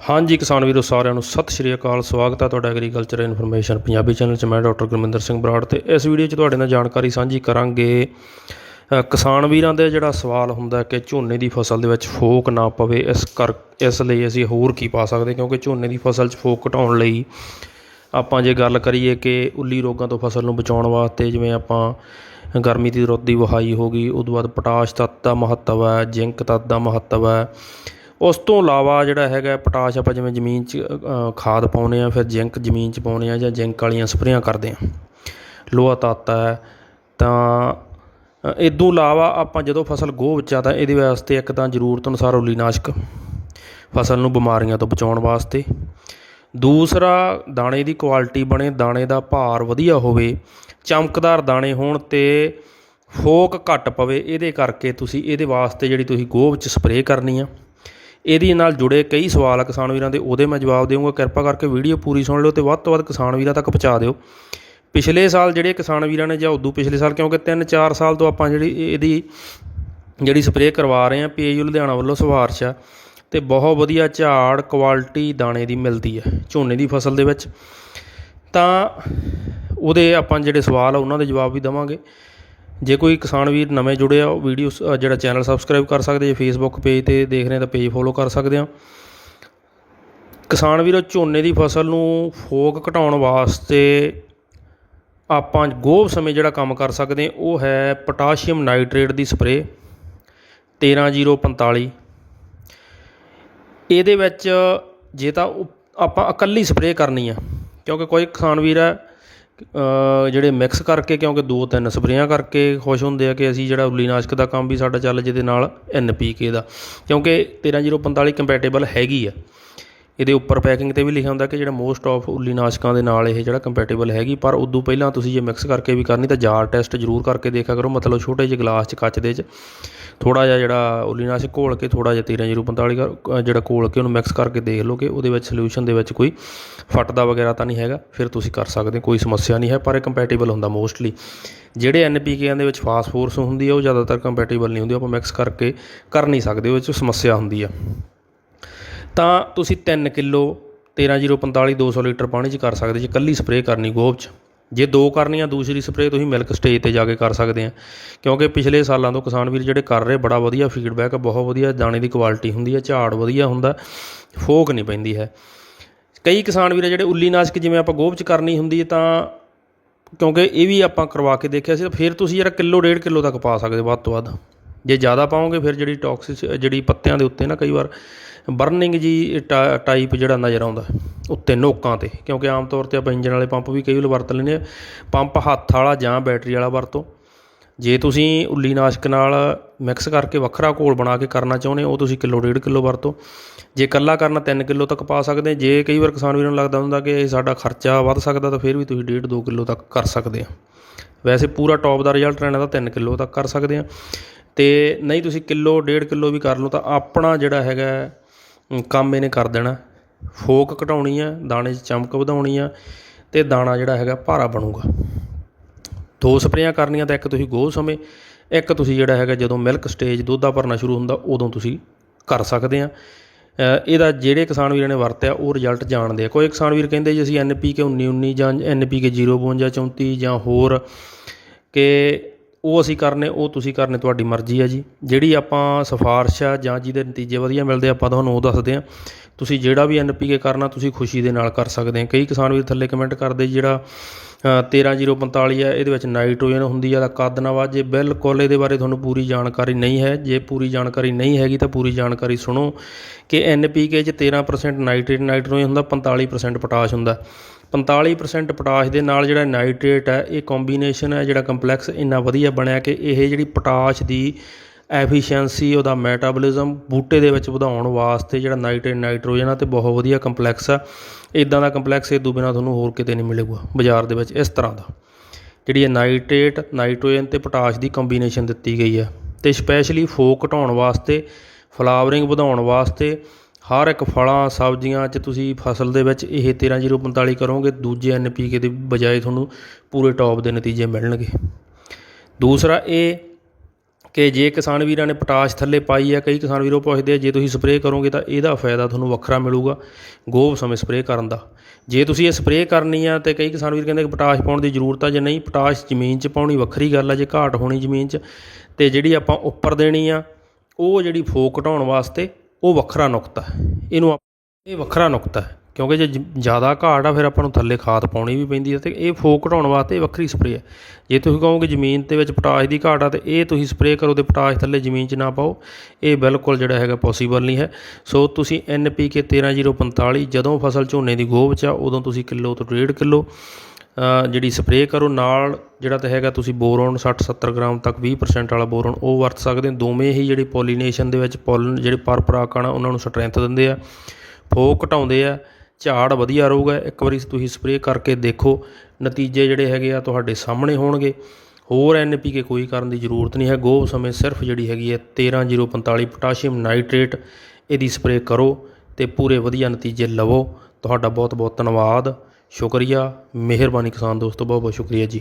ਹਾਂਜੀ ਕਿਸਾਨ ਵੀਰੋ, ਸਾਰਿਆਂ ਨੂੰ ਸਤਿ ਸ਼੍ਰੀ ਅਕਾਲ। ਸਵਾਗਤ ਹੈ ਤੁਹਾਡਾ ਐਗਰੀਕਲਚਰ ਇਨਫੋਰਮੇਸ਼ਨ ਪੰਜਾਬੀ ਚੈਨਲ 'ਚ। ਮੈਂ ਡਾਕਟਰ ਗੁਰਮਿੰਦਰ ਸਿੰਘ ਬਰਾੜ ਤੇ ਇਸ ਵੀਡੀਓ 'ਚ ਤੁਹਾਡੇ ਨਾਲ ਜਾਣਕਾਰੀ ਸਾਂਝੀ ਕਰਾਂਗੇ। ਕਿਸਾਨ ਵੀਰਾਂ ਦੇ ਜਿਹੜਾ ਸਵਾਲ ਹੁੰਦਾ ਕਿ ਝੋਨੇ ਦੀ ਫਸਲ ਦੇ ਵਿੱਚ ਫੋਕ ਨਾ ਪਵੇ, ਇਸ ਕਰ, ਇਸ ਲਈ ਅਸੀਂ ਹੋਰ ਕੀ ਪਾ ਸਕਦੇ, ਕਿਉਂਕਿ ਝੋਨੇ ਦੀ ਫਸਲ 'ਚ ਫੋਕ ਘਟਾਉਣ ਲਈ ਆਪਾਂ ਜੇ ਗੱਲ ਕਰੀਏ ਕਿ ਉੱਲੀ ਰੋਗਾਂ ਤੋਂ ਫਸਲ ਨੂੰ ਬਚਾਉਣ ਵਾਸਤੇ ਜਿਵੇਂ ਆਪਾਂ ਗਰਮੀ ਦੀ ਰੁੱਤ ਦੀ ਵਹਾਈ ਹੋ ਗਈ ਉਸ ਤੋਂ ਬਾਅਦ ਪੋਟਾਸ਼ ਤੱਤ ਦਾ ਮਹੱਤਵ ਹੈ, ਜ਼ਿੰਕ ਤੱਤ ਦਾ ਮਹੱਤਵ ਹੈ ਉਸ ਤੋਂ ਇਲਾਵਾ ਜਿਹੜਾ ਹੈਗਾ ਪੋਟਾਸ਼ ਆਪਾਂ ਜਿਵੇਂ ਜ਼ਮੀਨ 'ਚ ਖਾਦ ਪਾਉਂਦੇ ਹਾਂ, ਫਿਰ ਜ਼ਿੰਕ ਜ਼ਮੀਨ 'ਚ ਪਾਉਂਦੇ ਹਾਂ ਜਾਂ ਜ਼ਿੰਕ ਵਾਲੀਆਂ ਸਪਰੇਆਂ ਕਰਦੇ ਹਾਂ। ਲੋਹਾ ਤੱਤ ਹੈ, ਤਾਂ ਇਹ ਤੋਂ ਇਲਾਵਾ ਆਪਾਂ ਜਦੋਂ ਫਸਲ ਗੋਹ ਵਿੱਚ ਆ ਤਾਂ ਇਹਦੇ ਵਾਸਤੇ ਇੱਕ ਤਾਂ ਜ਼ਰੂਰਤ ਅਨੁਸਾਰ ਉਲੀਨਾਸ਼ਕ ਫਸਲ ਨੂੰ ਬਿਮਾਰੀਆਂ ਤੋਂ ਬਚਾਉਣ ਵਾਸਤੇ। ਦੂਸਰਾ, ਦਾਣੇ ਦੀ ਕੁਆਲਿਟੀ ਬਣੇ, ਦਾਣੇ ਦਾ ਭਾਰ ਵਧੀਆ ਹੋਵੇ, ਚਮਕਦਾਰ ਦਾਣੇ ਹੋਣ ਤੇ ਫੋਕ ਘੱਟ ਪਵੇ, ਇਹਦੇ ਕਰਕੇ ਤੁਸੀਂ ਇਹਦੇ ਵਾਸਤੇ ਜਿਹੜੀ ਤੁਸੀਂ ਗੋਹ ਵਿੱਚ ਸਪਰੇਅ ਕਰਨੀ ਆ। ਇਹਦੇ ਨਾਲ ਜੁੜੇ ਕਈ ਸਵਾਲ ਆ ਕਿਸਾਨ ਵੀਰਾਂ ਦੇ, ਉਹਦੇ ਮੈਂ ਜਵਾਬ ਦੇਵਾਂਗਾ। ਕਿਰਪਾ ਕਰਕੇ ਵੀਡੀਓ ਪੂਰੀ ਸੁਣ ਲਿਓ ਤੇ ਵੱਧ ਤੋਂ ਵੱਧ ਕਿਸਾਨ ਵੀਰਾਂ ਤੱਕ ਪਹੁੰਚਾ ਦਿਓ। ਪਿਛਲੇ ਸਾਲ ਜਿਹੜੇ ਕਿਸਾਨ ਵੀਰਾਂ ਨੇ ਜਾਂ ਉਦੋਂ ਪਿਛਲੇ ਸਾਲ, ਕਿਉਂਕਿ 3-4 ਸਾਲ ਤੋਂ ਆਪਾਂ ਜਿਹੜੀ ਇਹਦੀ ਜਿਹੜੀ ਸਪਰੇਅ ਕਰਵਾ ਰਹੇ ਆ ਪੀਏਯੂ ਲੁਧਿਆਣਾ ਵੱਲੋਂ ਸਿਫਾਰਿਸ਼ ਆ ਤੇ ਬਹੁਤ ਵਧੀਆ ਝਾੜ ਕੁਆਲਿਟੀ ਦਾਣੇ ਦੀ ਮਿਲਦੀ ਹੈ ਝੋਨੇ ਦੀ ਫਸਲ ਦੇ ਵਿੱਚ। ਤਾਂ ਉਹਦੇ ਆਪਾਂ ਜਿਹੜੇ ਸਵਾਲ ਆ, ਉਹਨਾਂ ਦੇ ਜਵਾਬ ਵੀ ਦਵਾਂਗੇ। ਜੇ ਕੋਈ ਕਿਸਾਨ ਵੀਰ ਨਵੇਂ ਜੁੜੇ ਆ, ਉਹ ਵੀਡੀਓ ਜਿਹੜਾ ਚੈਨਲ ਸਬਸਕ੍ਰਾਈਬ ਕਰ ਸਕਦੇ ਜੇ ਫੇਸਬੁੱਕ ਪੇਜ ਤੇ ਦੇਖ ਰਹੇ ਤਾਂ ਪੇਜ ਫੋਲੋ ਕਰ ਸਕਦੇ ਆ। ਕਿਸਾਨ ਵੀਰੋ, ਝੋਨੇ ਦੀ ਫਸਲ ਨੂੰ ਫੋਕ ਘਟਾਉਣ ਵਾਸਤੇ ਆਪਾਂ ਗੋਭ ਸਮੇਂ ਜਿਹੜਾ ਕੰਮ ਕਰ ਸਕਦੇ ਉਹ ਹੈ ਪੋਟਾਸ਼ੀਅਮ ਨਾਈਟ੍ਰੇਟ ਦੀ ਸਪਰੇਅ 13045 ਇਹਦੇ ਵਿੱਚ ਜੇ ਤਾਂ ਉਹ ਆਪਾਂ ਇਕੱਲੀ ਸਪਰੇਅ ਕਰਨੀ ਆ, ਕਿਉਂਕਿ ਕੋਈ ਕਿਸਾਨ ਵੀਰ ਹੈ ਜਿਹੜੇ ਮਿਕਸ ਕਰਕੇ, ਕਿਉਂਕਿ ਦੋ ਤਿੰਨ ਸਪਰੇਆਂ ਕਰਕੇ ਖੁਸ਼ ਹੁੰਦੇ ਆ ਕਿ ਅਸੀਂ ਜਿਹੜਾ ਉਲੀਨਾਸ਼ਕ ਦਾ ਕੰਮ ਵੀ ਸਾਡਾ ਚੱਲ ਜਿਹਦੇ ਨਾਲ ਐੱਨ ਪੀ ਕੇ ਦਾ। ਕਿਉਂਕਿ 13045 ਕੰਪੈਟੀਬਲ ਹੈਗੀ ਆ। ਇਹਦੇ ਉੱਪਰ ਪੈਕਿੰਗ ਤੇ ਵੀ ਲਿਖਿਆ ਹੁੰਦਾ ਕਿ ਜਿਹੜਾ ਮੋਸਟ ਆਫ ਉਲੀਨਾਸ਼ਕਾਂ ਦੇ ਨਾਲ ਇਹ ਜਿਹੜਾ ਕੰਪੈਟੀਬਲ ਹੈਗੀ ਪਰ ਉਦੋਂ ਪਹਿਲਾਂ ਤੁਸੀਂ ਜੇ ਮਿਕਸ ਕਰਕੇ ਵੀ ਕਰਨੀ ਤਾਂ ਜਾਰ ਟੈਸਟ ਜ਼ਰੂਰ ਕਰਕੇ ਦੇਖਿਆ ਕਰੋ ਮਤਲਬ ਛੋਟੇ ਜਿਹੇ ਗਲਾਸ 'ਚ ਕੱਚ ਦੇ 'ਚ। ਥੋੜਾ ਜਿਹਾ ਜਿਹੜਾ ਉਲੀਨਾਸ਼ਕ ਘੋਲ ਕੇ ਥੋੜਾ ਜਿਹਾ 13045 ਕਰ- ਅ, ਜਿਹੜਾ ਘੋਲ ਕੇ ਉਹਨੂੰ ਮਿਕਸ ਕਰਕੇ ਦੇਖ ਲਓ ਕਿ ਉਹਦੇ ਵਿੱਚ ਸੋਲੂਸ਼ਨ ਦੇ ਵਿੱਚ ਕੋਈ ਫਟਦਾ ਵਗੈਰਾ ਤਾਂ ਨਹੀਂ ਹੈਗਾ ਫਿਰ ਤੁਸੀਂ ਕਰ ਸਕਦੇ ਕੋਈ ਸਮੱਸਿਆ ਨਹੀਂ ਹੈ ਪਰ ਇਹ ਕੰਪੈਟੀਬਲ ਹੁੰਦਾ ਮੋਸਟਲੀ ਜਿਹੜੇ ਐਨਪੀਕੇਆਂ ਦੇ ਵਿੱਚ ਫਾਸਫੋਰਸ ਹੁੰਦੀ ਹੈ ਉਹ ਜ਼ਿਆਦਾਤਰ ਕੰਪੈਟੀਬਲ ਨਹੀਂ ਹੁੰਦੀ ਆਪਾਂ ਮਿਕਸ ਕਰਕੇ ਕਰ ਨਹੀਂ ਸਕਦੇ ਉਹ 'ਚ ਸਮੱਸਿਆ ਹੁੰਦੀ ਆ। ਤਾਂ ਤੁਸੀਂ 3 ਕਿਲੋ 13045 200 ਲੀਟਰ ਪਾਣੀ 'ਚ ਕਰ ਸਕਦੇ ਜੇ। ਕੱਲੀ ਸਪਰੇਅ ਕਰਨੀ ਗੋਭ 'ਚ। ਜੇ ਦੋ ਕਰਨੀਆਂ, ਦੂਸਰੀ ਸਪਰੇਅ ਤੁਸੀਂ ਮਿਲਕ ਸਟੇਜ ਤੇ ਜਾ ਕੇ ਕਰ ਸਕਦੇ ਆ। ਕਿਉਂਕਿ ਪਿਛਲੇ ਸਾਲਾਂ ਤੋਂ ਕਿਸਾਨ ਵੀਰ ਜਿਹੜੇ ਕਰ ਰਹੇ, ਬੜਾ ਵਧੀਆ ਫੀਡਬੈਕ ਬਹੁਤ ਵਧੀਆ ਦਾਣੇ ਦੀ ਕੁਆਲਿਟੀ ਹੁੰਦੀ ਹੈ, ਝਾੜ ਵਧੀਆ ਹੁੰਦਾ, ਫੋਕ ਨਹੀਂ ਪੈਂਦੀ ਹੈ। ਕਈ ਕਿਸਾਨ ਵੀਰ ਆ ਜਿਹੜੇ ਉੱਲੀ ਨਾਸ਼ਕ ਜਿਵੇਂ ਆਪਾਂ ਗੋਭ 'ਚ ਕਰਨੀ ਹੁੰਦੀ ਹੈ ਤਾਂ ਕਿਉਂਕਿ ਇਹ ਵੀ ਆਪਾਂ ਕਰਵਾ ਕੇ ਦੇਖਿਆ ਸੀ ਫਿਰ ਤੁਸੀਂ ਯਾਰ ਕਿਲੋ, ਡੇਢ ਕਿਲੋ ਤੱਕ ਪਾ ਸਕਦੇ ਵੱਧ ਤੋਂ ਵੱਧ। ਜੇ ਜ਼ਿਆਦਾ ਪਾਓਗੇ ਫਿਰ ਜਿਹੜੀ ਟੌਕਸਿਸ ਜਿਹੜੀ ਪੱਤਿਆਂ ਦੇ ਉੱਤੇ ਨਾ ਕਈ ਵਾਰ ਬਰਨਿੰਗ ਜੀ ਟਾਈਪ ਜਿਹੜਾ ਨਜ਼ਰ ਆਉਂਦਾ ਉੱਤੇ ਨੋਕਾਂ ਤੇ, ਕਿਉਂਕਿ ਆਮ ਤੌਰ ਤੇ ਆਪਾਂ ਇੰਜਨ ਵਾਲੇ ਪੰਪ ਵੀ ਕਈ ਵਾਰ ਵਰਤ ਲੈਂਦੇ ਆ ਪੰਪ ਹੱਥ ਵਾਲਾ ਜਾਂ ਬੈਟਰੀ ਵਾਲਾ ਵਰਤੋ। ਜੇ ਤੁਸੀਂ ਉੱਲੀ ਨਾਸ਼ਕ ਨਾਲ ਮਿਕਸ ਕਰਕੇ ਵੱਖਰਾ ਘੋਲ ਬਣਾ ਕੇ ਕਰਨਾ ਚਾਹੁੰਦੇ ਹੋ, ਉਹ ਤੁਸੀਂ ਕਿਲੋ, ਡੇਢ ਕਿਲੋ ਵਰਤੋ। ਜੇ ਇਕੱਲਾ ਕਰਨਾ 3 ਕਿਲੋ ਤੱਕ ਪਾ ਸਕਦੇ, ਜੇ ਕਈ ਵਾਰ ਕਿਸਾਨ ਵੀਰਾਂ ਨੂੰ ਲੱਗਦਾ ਹੁੰਦਾ ਕਿ ਸਾਡਾ ਖਰਚਾ ਵੱਧ ਸਕਦਾ ਤਾਂ ਫਿਰ ਵੀ ਤੁਸੀਂ ਡੇਢ 2 ਕਿਲੋ ਤੱਕ ਕਰ ਸਕਦੇ ਆ ਵੈਸੇ ਪੂਰਾ ਟੌਪ ਦਾ ਰਿਜ਼ਲਟ ਰਹਿਣਾ ਤਾਂ 3 ਕਿਲੋ ਤੱਕ ਕਰ ਸਕਦੇ ਆ ਅਤੇ ਨਹੀਂ ਤੁਸੀਂ ਕਿਲੋ, ਡੇਢ ਕਿਲੋ ਵੀ ਕਰ ਲਓ ਤਾਂ ਆਪਣਾ ਜਿਹੜਾ ਹੈਗਾ ਕੰਮ ਇਹਨੇ ਕਰ ਦੇਣਾ। ਫੋਕ ਘਟਾਉਣੀ ਆ, ਦਾਣੇ 'ਚ ਚਮਕ ਵਧਾਉਣੀ ਆ ਅਤੇ ਦਾਣਾ ਜਿਹੜਾ ਹੈਗਾ ਭਾਰਾ ਬਣੂਗਾ। ਦੋ ਸਪਰੇਆਂ ਕਰਨੀਆਂ ਤਾਂ ਇੱਕ ਤੁਸੀਂ ਗੋਹ ਸਮੇਂ, ਇੱਕ ਤੁਸੀਂ ਜਿਹੜਾ ਹੈਗਾ ਜਦੋਂ ਮਿਲਕ ਸਟੇਜ ਦੁੱਧ ਦਾ ਭਰਨਾ ਸ਼ੁਰੂ ਹੁੰਦਾ ਉਦੋਂ ਤੁਸੀਂ ਕਰ ਸਕਦੇ ਆ। ਇਹਦਾ ਜਿਹੜੇ ਕਿਸਾਨ ਵੀਰਾਂ ਨੇ ਵਰਤਿਆ ਉਹ ਰਿਜ਼ਲਟ ਜਾਣਦੇ ਆ। ਕੋਈ ਕਿਸਾਨ ਵੀਰ ਕਹਿੰਦੇ ਜੀ ਅਸੀਂ ਐਨਪੀਕੇ 19 19 ਜਾਂ ਐਨਪੀਕੇ 052 34 ਜਾਂ ਹੋਰ ਕਿ ਉਹ ਅਸੀਂ ਕਰਨੇ ਉਹ ਤੁਸੀਂ ਕਰਨੇ ਤੁਹਾਡੀ ਮਰਜ਼ੀ ਆ ਜੀ। ਜਿਹੜੀ ਆਪਾਂ ਸਿਫਾਰਿਸ਼ ਆ ਜਾਂ ਜਿਹਦੇ ਨਤੀਜੇ ਵਧੀਆ ਮਿਲਦੇ ਆਪਾਂ ਤੁਹਾਨੂੰ ਉਹ ਦੱਸਦੇ ਆ। ਤੁਸੀਂ ਜਿਹੜਾ ਵੀ ਐਨਪੀਕੇ ਕਰਨਾ ਤੁਸੀਂ ਖੁਸ਼ੀ ਦੇ ਨਾਲ ਕਰ ਸਕਦੇ ਆ। ਕਈ ਕਿਸਾਨ ਵੀ ਥੱਲੇ ਕਮੈਂਟ ਕਰਦੇ ਜੀ, ਜਿਹੜਾ ਅ, 13045 ਆ ਇਹਦੇ ਵਿੱਚ ਨਾਈਟ੍ਰੋਜਨ ਹੁੰਦੀ ਆ ਦਾ ਕੱਦ ਨਾ ਵਾਜੇ। ਬਿਲਕੁਲ ਇਹਦੇ ਬਾਰੇ ਤੁਹਾਨੂੰ ਪੂਰੀ ਜਾਣਕਾਰੀ ਨਹੀਂ ਹੈ। ਜੇ ਪੂਰੀ ਜਾਣਕਾਰੀ ਨਹੀਂ ਹੈਗੀ ਤਾਂ ਪੂਰੀ ਜਾਣਕਾਰੀ ਸੁਣੋ ਕਿ ਐਨਪੀਕੇ 'ਚ 13% ਨਾਈਟ੍ਰੇਟ ਨਾਈਟ੍ਰੋਜਨ ਹੁੰਦਾ 45% ਪੋਟਾਸ਼ ਹੁੰਦਾ। 45% ਪੋਟਾਸ਼ ਦੇ ਨਾਲ ਜਿਹੜਾ ਨਾਈਟ੍ਰੇਟ ਹੈ, ਇਹ ਕੰਬੀਨੇਸ਼ਨ ਹੈ ਜਿਹੜਾ ਕੰਪਲੈਕਸ ਇੰਨਾ ਵਧੀਆ ਬਣਿਆ ਕਿ ਇਹ ਜਿਹੜੀ ਪੋਟਾਸ਼ ਦੀ ਐਫੀਸ਼ੀਐਂਸੀ ਉਹਦਾ ਮੈਟਾਬੋਲਿਜ਼ਮ ਬੂਟੇ ਦੇ ਵਿੱਚ ਵਧਾਉਣ ਵਾਸਤੇ ਜਿਹੜਾ ਨਾਈਟ੍ਰੇਟ, ਨਾਈਟ੍ਰੋਜਨ ਆ, ਤੇ ਬਹੁਤ ਵਧੀਆ ਕੰਪਲੈਕਸ ਆ। ਇਦਾਂ ਦਾ ਕੰਪਲੈਕਸ ਇਹ ਤੋਂ ਬਿਨਾਂ ਤੁਹਾਨੂੰ ਹੋਰ ਕਿਤੇ ਨਹੀਂ ਮਿਲੇਗਾ ਬਾਜ਼ਾਰ ਦੇ ਵਿੱਚ ਇਸ ਤਰ੍ਹਾਂ ਦਾ। ਜਿਹੜੀ ਇਹ ਨਾਈਟ੍ਰੇਟ, ਨਾਈਟ੍ਰੋਜਨ ਤੇ ਪੋਟਾਸ਼ ਦੀ ਕੰਬੀਨੇਸ਼ਨ ਦਿੱਤੀ ਗਈ ਹੈ। ਤੇ ਸਪੈਸ਼ਲੀ ਫੋਕ ਘਟਾਉਣ ਵਾਸਤੇ ਫਲਾਵਰਿੰਗ ਵਧਾਉਣ ਵਾਸਤੇ ਹਰ ਇੱਕ ਫਲਾਂ, ਸਬਜ਼ੀਆਂ 'ਚ ਤੁਸੀਂ ਫਸਲ ਦੇ ਵਿੱਚ ਇਹ 13045 ਕਰੋਗੇ, ਦੂਜੇ ਐੱਨ ਪੀ ਕੇ ਦੇ ਬਜਾਏ ਤੁਹਾਨੂੰ ਪੂਰੇ ਟੌਪ ਦੇ ਨਤੀਜੇ ਮਿਲਣਗੇ। ਦੂਸਰਾ ਇਹ ਕਿ ਜੇ ਕਿਸਾਨ ਵੀਰਾਂ ਨੇ ਪੋਟਾਸ਼ ਥੱਲੇ ਪਾਈ ਹੈ ਕਈ ਕਿਸਾਨ ਵੀਰੋ ਪੁੱਛਦੇ ਆ, ਜੇ ਤੁਸੀਂ ਸਪਰੇਅ ਕਰੋਗੇ ਤਾਂ ਇਹਦਾ ਫਾਇਦਾ ਤੁਹਾਨੂੰ ਵੱਖਰਾ ਮਿਲੂਗਾ ਗੋਭ ਸਮੇਂ ਸਪਰੇਅ ਕਰਨ ਦਾ। ਜੇ ਤੁਸੀਂ ਇਹ ਸਪਰੇਅ ਕਰਨੀ ਆ ਤੇ ਕਈ ਕਿਸਾਨ ਵੀਰ ਕਹਿੰਦੇ ਕਿ ਪੋਟਾਸ਼ ਪਾਉਣ ਦੀ ਜ਼ਰੂਰਤ ਆ, ਜੇ ਨਹੀਂ, ਪੋਟਾਸ਼ ਜ਼ਮੀਨ 'ਚ ਪਾਉਣੀ ਵੱਖਰੀ ਗੱਲ ਆ, ਜੇ ਘਾਟ ਹੋਣੀ ਜ਼ਮੀਨ 'ਚ, ਤੇ ਜਿਹੜੀ ਆਪਾਂ ਉੱਪਰ ਦੇਣੀ ਆ, ਉਹ ਜਿਹੜੀ ਫੋਕ ਘਟਾਉਣ ਵਾਸਤੇ ਉਹ ਵੱਖਰਾ ਨੁਕਤਾ ਇਹਨੂੰ ਆਪ- ਇਹ ਵੱਖਰਾ ਨੁਕਤਾ ਹੈ। ਕਿਉਂਕਿ ਜੇ ਜ਼ਿਆਦਾ ਘਾਟ ਆ, ਫਿਰ ਆਪਾਂ ਨੂੰ ਥੱਲੇ ਖਾਦ ਪਾਉਣੀ ਵੀ ਪੈਂਦੀ ਹੈ ਤੇ ਇਹ ਫੋਕ ਘਟਾਉਣ ਵਾਸਤੇ ਵੱਖਰੀ ਸਪਰੇਅ ਹੈ। ਜੇ ਤੁਸੀਂ ਕਹੋਗੇ ਜ਼ਮੀਨ ਦੇ ਵਿੱਚ ਪੋਟਾਸ਼ ਦੀ ਘਾਟ ਆ, ਤੇ ਇਹ ਤੁਸੀਂ ਸਪਰੇਅ ਕਰੋ ਤੇ ਪੋਟਾਸ਼ ਥੱਲੇ ਜ਼ਮੀਨ 'ਚ ਨਾ ਪਾਓ। ਇਹ ਬਿਲਕੁਲ ਜਿਹੜਾ ਹੈਗਾ ਪੋਸੀਬਲ ਨਹੀਂ ਹੈ। ਸੋ ਤੁਸੀਂ NPK 13045 ਜਦੋਂ ਫਸਲ ਝੋਨੇ ਦੀ ਗੋਭ 'ਚ ਆ, ਉਦੋਂ ਤੁਸੀਂ ਕਿਲੋ ਤੋਂ ਡੇਢ ਕਿਲੋ ਜਿਹੜੀ ਸਪਰੇਅ ਕਰੋ, ਨਾਲ ਜਿਹੜਾ ਤਾਂ ਹੈਗਾ ਤੁਸੀਂ ਬੋਰੋਨ 60 70 ਗ੍ਰਾਮ ਤੱਕ 20% ਵਾਲਾ ਬੋਰੋਨ, ਉਹ ਵਰਤ ਸਕਦੇ ਹੋ। ਦੋਵੇਂ ਹੀ ਜਿਹੜੀ ਪੋਲੀਨੇਸ਼ਨ ਦੇ ਵਿੱਚ ਪੋਲਨ ਜਿਹੜੇ ਪਰ ਪਰਾਗਕਣ ਆ, ਉਹਨਾਂ ਨੂੰ ਸਟਰੈਂਥ ਦਿੰਦੇ ਆ, ਫੋਕ ਘਟਾਉਂਦੇ ਆ, ਝਾੜ ਵਧੀਆ ਰਹੂਗਾ। ਇੱਕ ਵਾਰੀ ਤੁਸੀਂ ਸਪਰੇਅ ਕਰਕੇ ਦੇਖੋ, ਨਤੀਜੇ ਜਿਹੜੇ ਹੈਗੇ ਆ ਤੁਹਾਡੇ ਸਾਹਮਣੇ ਹੋਣਗੇ। ਹੋਰ ਐਨਪੀਕੇ ਕੋਈ ਕਰਨ ਦੀ ਜ਼ਰੂਰਤ ਨਹੀਂ ਹੈ। ਗੋ ਸਮੇਂ ਸਿਰਫ ਜਿਹੜੀ ਹੈਗੀ ਹੈ 13045 ਪੋਟਾਸ਼ੀਅਮ ਨਾਈਟ੍ਰੇਟ, ਇਹਦੀ ਸਪਰੇਅ ਕਰੋ ਤੇ ਪੂਰੇ ਵਧੀਆ ਨਤੀਜੇ ਲਵੋ। ਤੁਹਾਡਾ ਬਹੁਤ ਬਹੁਤ ਧੰਨਵਾਦ। ਸ਼ੁਕਰੀਆ ਮਿਹਰਬਾਨੀ ਕਿਸਾਨ ਦੋਸਤੋ ਬਹੁਤ ਬਹੁਤ ਸ਼ੁਕਰੀਆ ਜੀ।